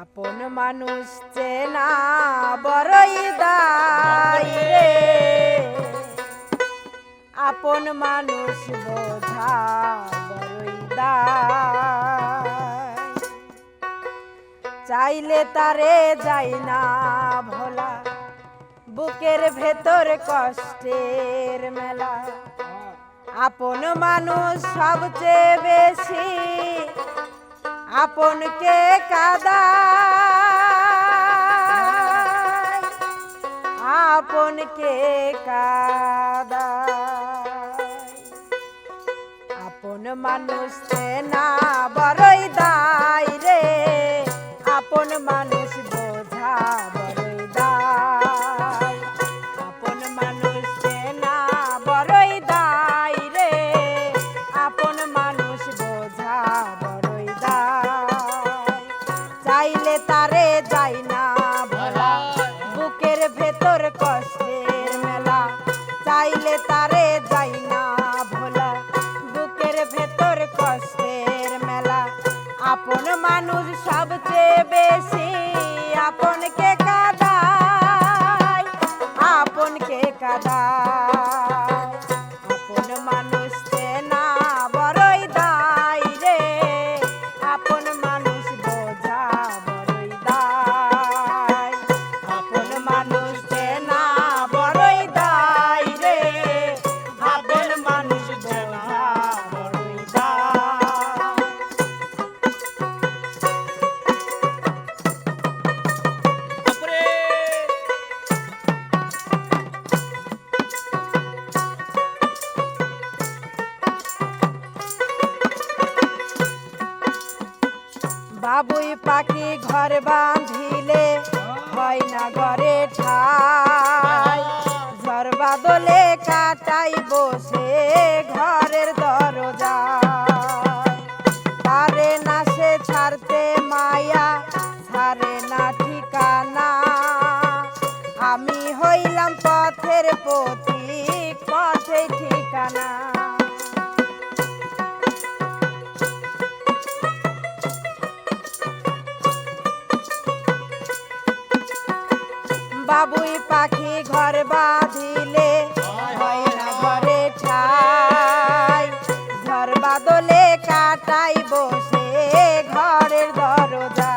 আপন মানুষ চেনা বড়ই দায় রে। আপন মানুষ বোঝা বড়ই দায়। চাইলে তারে যাই না ভোলা বুকের ভেতর কষ্টের মেলা। আপন মানুষ সবচেয়ে বেশি আপনকে আপন আপনকে কাদা আপন মানুষ না বড়ই দায় রে। আপন মানুষ বোঝা চাইলে তারে যাই না ভোলা। বুকের ভেতর কষ্টের মেলা। চাইলে তারে যাই না ভোলা। বুকের ভেতর কষ্টের মেলা। আপন মানুষ সবচেয়ে বেশি আপনকে কাদায়? আপনকে কাদায়? আপন মানুষ বাবুই পাখি ঘর বাঁধিলে হয় না ঘরে ঠাই। ঝড় বাদলে কাটাই বসে ঘরের দরজা পারে না সে ছাড়তে মায়া, ছাড়ে না ঠিকানা। আমি হইলাম পথের পথিক পথে ঠিকানা। বাবুই পাখি ঘর বাঁধিলে, হয় না ঘরে ঠাই ঘর বাদলে কাটাই বসে ঘরের দরজা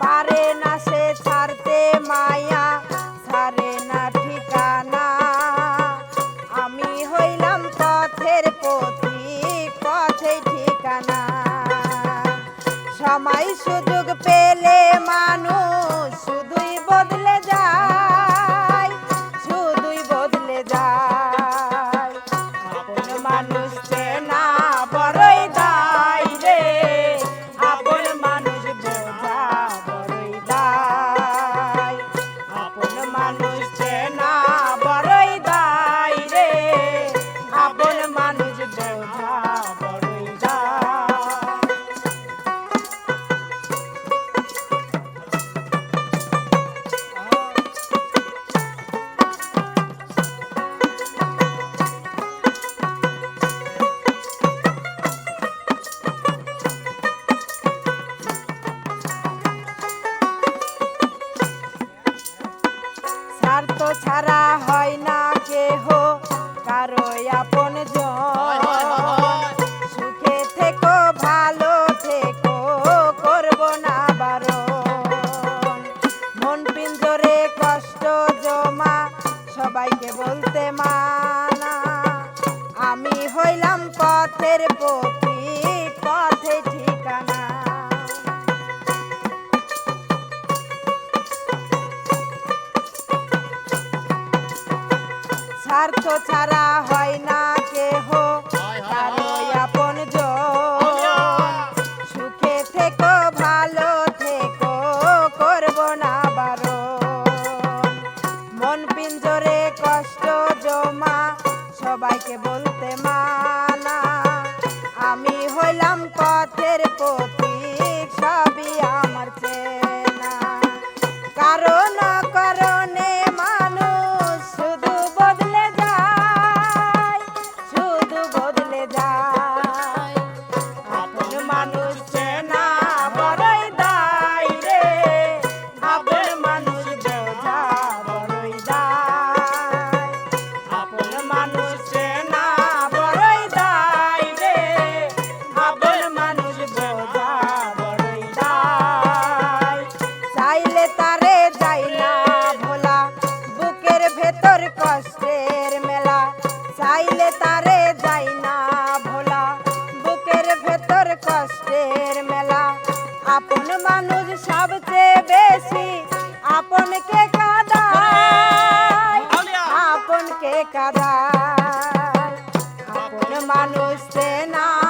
পারে না সে ছাড়তে মায়া সময় সুযোগ পেলে মানুষ শুধুই বদলে যায়। হয় না কেহ কারও আপন সুখে থেকো ভালো থেকো করব না বারণ। মন পিঞ্জরে কষ্ট জমা সবাইকে বলতে মানা। আমি হইলাম পথের পথি পথে স্বার্থ ছাড়া হয় না কেহ। কারও আপন সুখে থেকো ভালো থেকো করব না বারো মন পিঞ্জরে কষ্ট জমা সবাইকে বলতে কাদায় আপন মানুষ না